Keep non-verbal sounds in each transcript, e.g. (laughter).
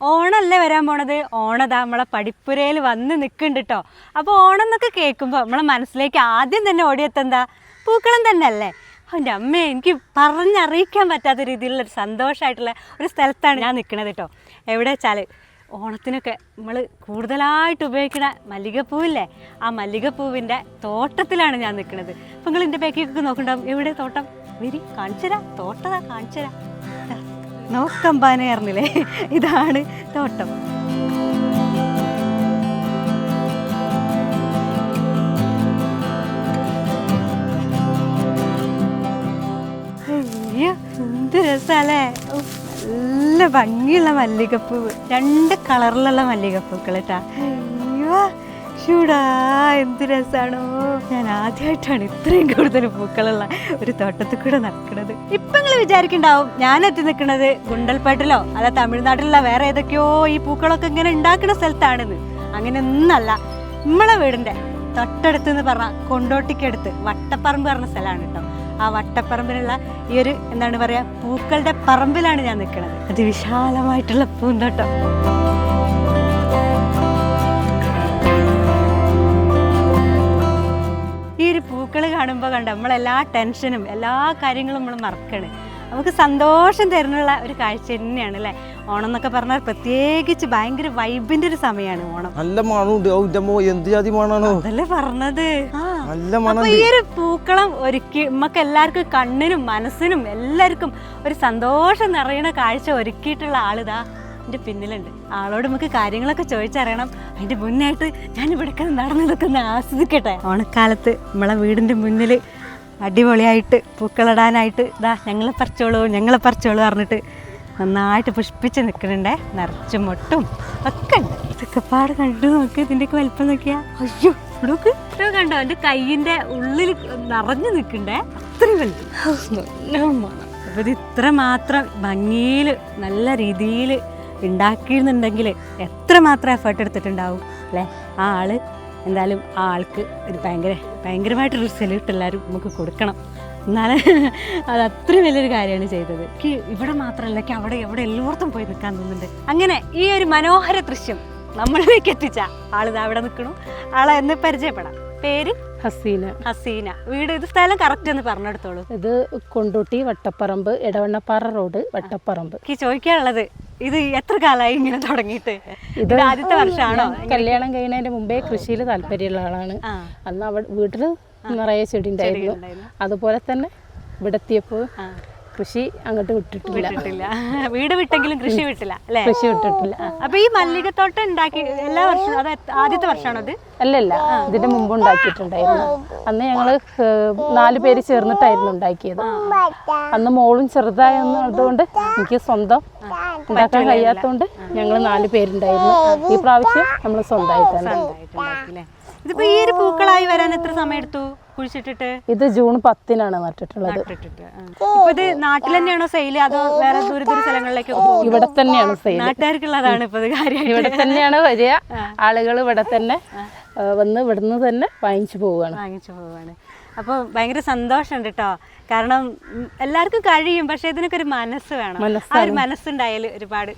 ഓണല്ലേ വരാൻ പോണത്? ഓണതാ നമ്മളെ പഠിപ്പുരയിൽ വന്ന് നിൽക്കുന്നുണ്ട് അപ്പോൾ ഓണം എന്നൊക്കെ കേൾക്കുമ്പോൾ നമ്മളെ മനസ്സിലേക്ക് ആദ്യം തന്നെ ഓടിയെത്തെന്താ? പൂക്കളം തന്നെ അല്ലേ എന്റെ അമ്മേ എനിക്ക് പറഞ്ഞറിയിക്കാൻ പറ്റാത്ത രീതിയിലുള്ള ഒരു സന്തോഷമായിട്ടുള്ള ഒരു സ്ഥലത്താണ് ഞാൻ നിൽക്കുന്നത് കേട്ടോ എവിടെ വെച്ചാൽ ഓണത്തിനൊക്കെ നമ്മൾ കൂടുതലായിട്ട് ഉപയോഗിക്കുന്ന മല്ലികപ്പൂവില്ലേ? ആ മല്ലികപ്പൂവിന്റെ തോട്ടത്തിലാണ് ഞാൻ നിൽക്കുന്നത് അപ്പോൾ നിങ്ങൾ എന്റെ ബാക്കിയൊക്കെ നോക്കണ്ടാവും. എവിടെ തോട്ടം? വരി കാണിച്ചുതരാം. തോട്ടതാ കാണിച്ചുതരാം. നോക്കമ്പാനെ അറിഞ്ഞില്ലേ? ഇതാണ് തോട്ടം. അയ്യോ എന്ത് നല്ല ഭംഗിയുള്ള മല്ലികപ്പൂവ്. രണ്ട് കളറിലുള്ള മല്ലികപ്പൂക്കൾ കേട്ടാ. ഷൂടാ എന്ത് രസാണോ. ഞാൻ ആദ്യമായിട്ടാണ് ഇത്രയും കൂടുതൽ പൂക്കളുള്ള ഒരു തോട്ടത്തിൽ കൂടെ നടക്കുന്നത്. ഇപ്പൊ നിങ്ങൾ വിചാരിക്കണ്ടാവും ഞാൻ എത്തി നിൽക്കുന്നത് ഗുണ്ടൽപേട്ടിലോ അല്ല തമിഴ്നാട്ടിലുള്ള വേറെ ഏതൊക്കെയോ ഈ പൂക്കളൊക്കെ ഇങ്ങനെ ഉണ്ടാക്കുന്ന സ്ഥലത്താണെന്ന് അങ്ങനെ ഒന്നല്ല നമ്മളെ വീടിന്റെ തൊട്ടടുത്ത് എന്ന് പറഞ്ഞാൽ കൊണ്ടോട്ടിക്കടുത്ത് വട്ടപ്പറമ്പ് പറഞ്ഞ സ്ഥലമാണ് കേട്ടോ. ആ വട്ടപ്പറമ്പിലുള്ള ഈ ഒരു എന്താണ് പറയാ പൂക്കളുടെ പറമ്പിലാണ് ഞാൻ നിൽക്കുന്നത്. അതിവിശാലമായിട്ടുള്ള പൂന്തോട്ടം. ഒരു പൂക്കൾ കാണുമ്പോൾ കണ്ട നമ്മളെല്ലാ ടെൻഷനും എല്ലാ കാര്യങ്ങളും നമ്മൾ മറക്കണ്. നമുക്ക് സന്തോഷം തരുന്നുള്ള ഒരു കാഴ്ച തന്നെയാണ് അല്ലേ? ഓണം എന്നൊക്കെ പറഞ്ഞാൽ പ്രത്യേകിച്ച് ഭയങ്കര വൈബിന്റെ ഒരു സമയമാണ് ഓണം. നല്ല മണമുണ്ട്. എന്ത് ജാതി മണാണോ? അതല്ലേ പറഞ്ഞത്? നല്ല മണം ഈ ഒരു പൂക്കളം ഒരുക്കി നമുക്ക് എല്ലാവർക്കും കണ്ണിനും മനസ്സിനും എല്ലാവർക്കും ഒരു സന്തോഷം നിറയുന്ന കാഴ്ച ഒരുക്കിയിട്ടുള്ള ആളിതാ. എന്റെ പിന്നിലുണ്ട്. ആളോട് നമുക്ക് കാര്യങ്ങളൊക്കെ ചോദിച്ചറിയണം. അതിന്റെ മുന്നായിട്ട് ഞാൻ ഇവിടെ നടന്നു ഒന്ന് ആസ്വദിക്കട്ടെ. ഓണക്കാലത്ത് നമ്മളെ വീടിന്റെ മുന്നിൽ അടിപൊളിയായിട്ട് പൂക്കളിടാനായിട്ട് ഇതാ ഞങ്ങളെ പറിച്ചോളൂ ഞങ്ങളെ പറിച്ചോളൂ പറഞ്ഞിട്ട് നന്നായിട്ട് പുഷ്പിച്ച് നിൽക്കുന്നുണ്ടേ. നിറച്ചും മൊട്ടും ഒക്കെ ഉണ്ട്. ഇതൊക്കെ പാട് കണ്ടു നോക്ക് ഇതിന്റെയൊക്കെ വലിപ്പം നോക്കിയാ. അയ്യോ ഇവിടെ നോക്ക് കണ്ടോ? എന്റെ കയ്യിന്റെ ഉള്ളിൽ നിറഞ്ഞു നിൽക്കണ്ടേ അത്രയും വലുത് നല്ല മണം അപ്പോൾ ഇത് ഇത്ര മാത്രം ഭംഗിയിൽ നല്ല രീതിയിൽ ഉണ്ടാക്കിയിരുന്നുണ്ടെങ്കിൽ എത്ര മാത്രം എഫേർട്ട് എടുത്തിട്ടുണ്ടാവും അല്ലേ? ആ ആൾ എന്തായാലും ആ ആൾക്ക് ഒരു ഭയങ്കര ഭയങ്കരമായിട്ടൊരു സല്യൂട്ട് എല്ലാവരും നമുക്ക് കൊടുക്കണം. എന്നാൽ അത് അത്രയും വലിയൊരു കാര്യമാണ് ചെയ്തത്. എനിക്ക് ഇവിടെ മാത്രമല്ല എനിക്ക് അവിടെ എവിടെ എല്ലായിടത്തും പോയി നിൽക്കാൻ തോന്നുന്നുണ്ട്. അങ്ങനെ ഈ ഒരു മനോഹര ദൃശ്യം നമ്മളിലേക്ക് എത്തിച്ച ആളിത് അവിടെ നിൽക്കണു ആളെ എന്ന് പരിചയപ്പെടാം. പേര്? ഹസീന. ഹസീന. വീട് ഇത് സ്ഥലം കറക്റ്റ് എന്ന് പറഞ്ഞെടുത്തോളൂ. ഇത് കൊണ്ടോട്ടി വട്ടപ്പറമ്പ് ഇടവണ്ണപ്പാറ റോഡ് വട്ടപ്പറമ്പ്. എനിക്ക് ചോദിക്കാനുള്ളത് ഇത് എത്ര കാലമായി ഇങ്ങനെ തുടങ്ങിയിട്ട്? ഇത് ആദ്യത്തെ വർഷമാണോ? കല്യാണം കഴിയുന്നതിന്റെ മുമ്പേ കൃഷിയിൽ താല്പര്യമുള്ള ആളാണ്. അന്ന് അവിടെ വീട്ടിൽ നിറയെ ചെടി ഉണ്ടായിരുന്നു. അതുപോലെ തന്നെ ഇവിടെ എത്തിയപ്പോൾ ആ. കൃഷി അങ്ങോട്ട് വിട്ടിട്ടില്ല. വിട്ടിട്ടില്ല. വീട് വിട്ടെങ്കിലും കൃഷി വിട്ടില്ല അല്ലേ? കൃഷി വിട്ടിട്ടില്ല. അപ്പൊ ഈ മല്ലികത്തോട്ടം ഉണ്ടാക്കി എല്ലാ വർഷവും അത് എത്ര- ആദ്യത്തെ വർഷമാണോ അത് അല്ലല്ല ഇതിന്റെ മുമ്പ് ഉണ്ടാക്കിയിട്ടുണ്ടായിരുന്നു. അന്ന് ഞങ്ങൾ നാല് പേര് ചേർന്നിട്ടായിരുന്നു ഉണ്ടാക്കിയത്. അന്ന് മോളും ചെറുതായതുകൊണ്ട് എനിക്ക് സ്വന്തം ഉണ്ടാക്കാൻ കഴിയാത്തതുകൊണ്ട് ഞങ്ങൾ നാല് പേരുണ്ടായിരുന്നു. ഈ പ്രാവശ്യം നമ്മൾ സ്വന്തമായിട്ടാണ്? ഇതിപ്പോ ഈ ഒരു പൂക്കളായി വരാൻ എത്ര സമയം എടുത്തു കുഴിച്ചിട്ടിട്ട്? ഇത് ജൂൺ പത്തിനാണ് നട്ടിട്ടുള്ളത്. ഇത് നാട്ടിൽ തന്നെയാണോ സെയിൽ? അതോ വേറെ ദൂര ദൂര സ്ഥലങ്ങളിലേക്ക് ഇവിടെ തന്നെയാണ് സെയിൽ നാട്ടുകാർക്കുള്ളതാണ് ഇപ്പൊ ഇവിടെ തന്നെയാണ് വരിക. ആളുകൾ ഇവിടെ തന്നെ വന്ന് ഇവിടുന്ന് തന്നെ വാങ്ങിച്ചു പോവുകയാണ്. വാങ്ങിച്ചു പോവാണ് അപ്പോൾ ഭയങ്കര സന്തോഷമുണ്ട് കേട്ടോ കാരണം എല്ലാവർക്കും കഴിയും പക്ഷെ ഇതിനൊക്കെ ഒരു മനസ്സ് വേണം. ആ ഒരു മനസ്സുണ്ടായാൽ ഒരുപാട്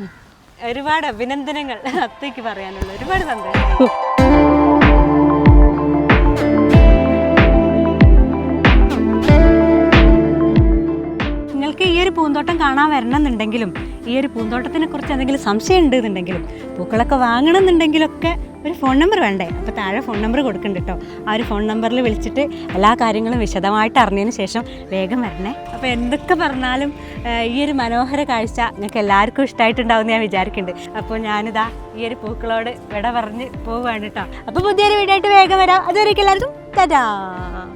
ഒരുപാട് അഭിനന്ദനങ്ങൾ. (laughs) അത്തേക്ക് പറയാനുള്ള. ഒരുപാട് സന്തോഷം. കാണാൻ വരണമെന്നുണ്ടെങ്കിലും ഈ ഒരു പൂന്തോട്ടത്തിനെ കുറിച്ച് എന്തെങ്കിലും സംശയം ഉണ്ടെന്നുണ്ടെങ്കിലും പൂക്കളൊക്കെ വാങ്ങണമെന്നുണ്ടെങ്കിലൊക്കെ ഒരു ഫോൺ നമ്പർ വേണ്ടേ? അപ്പോൾ താഴെ ഫോൺ നമ്പർ കൊടുക്കുന്നുണ്ട് കേട്ടോ ആ ഒരു ഫോൺ നമ്പറിൽ വിളിച്ചിട്ട് എല്ലാ കാര്യങ്ങളും വിശദമായിട്ട് അറിഞ്ഞതിന് ശേഷം വേഗം വരണേ. അപ്പോൾ എന്തൊക്കെ പറഞ്ഞാലും ഈ ഒരു മനോഹര കാഴ്ച നിങ്ങൾക്ക് എല്ലാവർക്കും ഇഷ്ടമായിട്ടുണ്ടാവും ഞാൻ വിചാരിക്കുന്നുണ്ട് അപ്പോൾ ഞാനിതാ ഈ ഒരു പൂക്കളോട് വിട പറഞ്ഞ് പോവുകയാണ് കേട്ടോ അപ്പോൾ പുതിയൊരു വീഡിയോ ആയിട്ട് വേഗം വരാം. അതുവരെയൊക്കെ എല്ലാവർക്കും ടാറ്റാ!